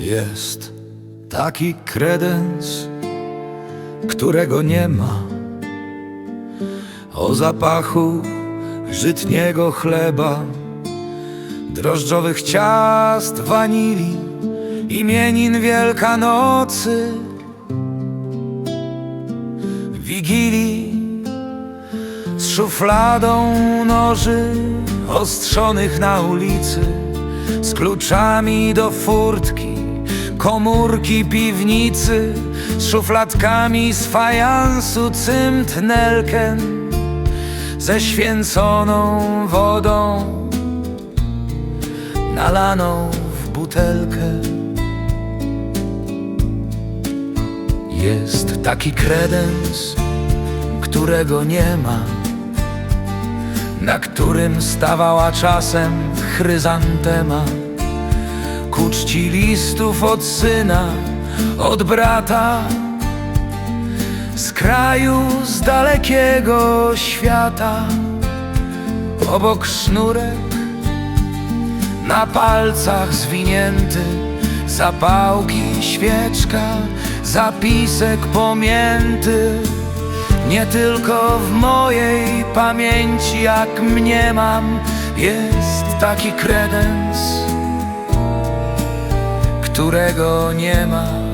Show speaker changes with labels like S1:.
S1: Jest taki kredens, którego nie ma. O zapachu żytniego chleba, drożdżowych ciast, wanilii, imienin Wielkanocy, Wigilii z szufladą noży ostrzonych na ulicy, z kluczami do furtki, komórki piwnicy, z szufladkami z fajansu cymtnelken, ze święconą wodą nalaną w butelkę. Jest taki kredens, którego nie ma, na którym stawała czasem chryzantema. Ku czci listów od syna, od brata, z kraju, z dalekiego świata. Obok sznurek, na palcach zwinięty, zapałki, świeczka, zapisek pomięty. Nie tylko w mojej pamięci, jak mnie mam, jest taki kredens, którego nie ma.